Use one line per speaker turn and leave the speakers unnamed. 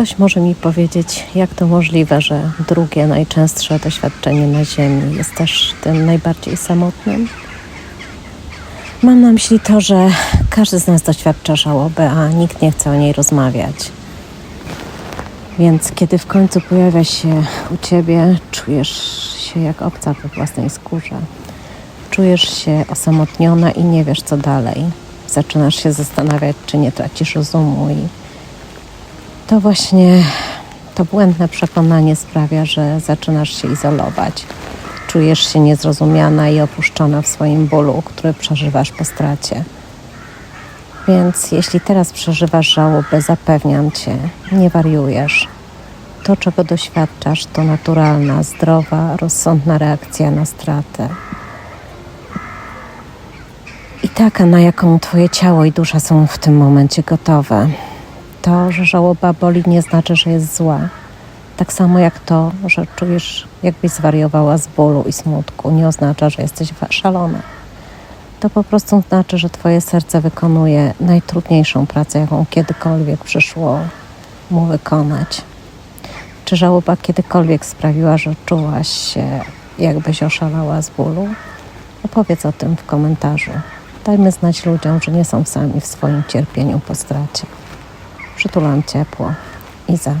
Ktoś może mi powiedzieć, jak to możliwe, że drugie, najczęstsze doświadczenie na Ziemi jest też tym najbardziej samotnym? Mam na myśli to, że każdy z nas doświadcza żałoby, a nikt nie chce o niej rozmawiać. Więc kiedy w końcu pojawia się u ciebie, czujesz się jak obca we własnej skórze. Czujesz się osamotniona i nie wiesz co dalej. Zaczynasz się zastanawiać, czy nie tracisz rozumu i to właśnie to błędne przekonanie sprawia, że zaczynasz się izolować. Czujesz się niezrozumiana i opuszczona w swoim bólu, który przeżywasz po stracie. Więc jeśli teraz przeżywasz żałobę, zapewniam cię, nie wariujesz. To, czego doświadczasz, to naturalna, zdrowa, rozsądna reakcja na stratę. I taka, na jaką twoje ciało i dusza są w tym momencie gotowe. To, że żałoba boli, nie znaczy, że jest zła. Tak samo jak to, że czujesz, jakbyś zwariowała z bólu i smutku, nie oznacza, że jesteś szalona. To po prostu znaczy, że Twoje serce wykonuje najtrudniejszą pracę, jaką kiedykolwiek przyszło mu wykonać. Czy żałoba kiedykolwiek sprawiła, że czułaś się, jakbyś oszalała z bólu? Opowiedz o tym w komentarzu. Dajmy znać ludziom, że nie są sami w swoim cierpieniu po stracie. Przytulam ciepło. Iza.